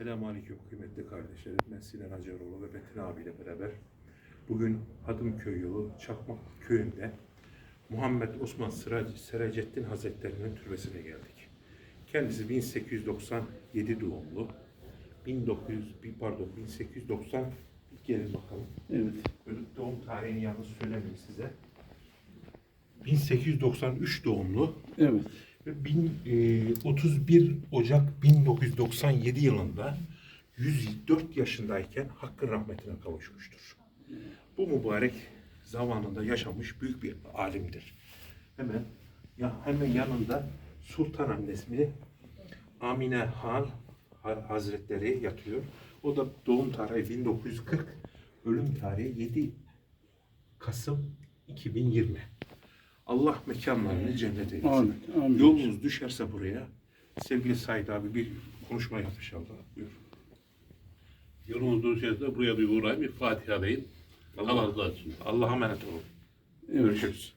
Selamun Aleyküm kıymetli kardeşlerim. Ben Sinan Acaroğlu ve Metin abiyle beraber bugün Hadımköy yolu Çakmak köyünde Muhammed Osman Sırac, Seracettin Hazretleri'nin türbesine geldik. Kendisi 1897 doğumlu. 1900 bir- pardon 1890 gelin bakalım. Evet. Doğum tarihini yalnız söylemeyeyim size. 1893 doğumlu Evet. Bin- e, 31 Ocak 1997 yılında 104 yaşındayken Hakk'ın rahmetine kavuşmuştur. Bu mübarek zamanında yaşamış büyük bir alimdir. Hemen ya hemen yanında Sultan annesi Amine Han Ha- Hazretleri yatıyor. O da doğum tarihi 1940, ölüm tarihi 7 Kasım 2020. Allah mekanlarını cennet eylesin. Amin. Amin. Yolunuz düşerse buraya sevgili Said abi bir konuşma yap inşallah. Buyur. Yolunuz düşerse buraya bir uğrayın, bir Fatiha deyin. Allah razı olsun. Allah'a emanet olun. Evet. Görüşürüz.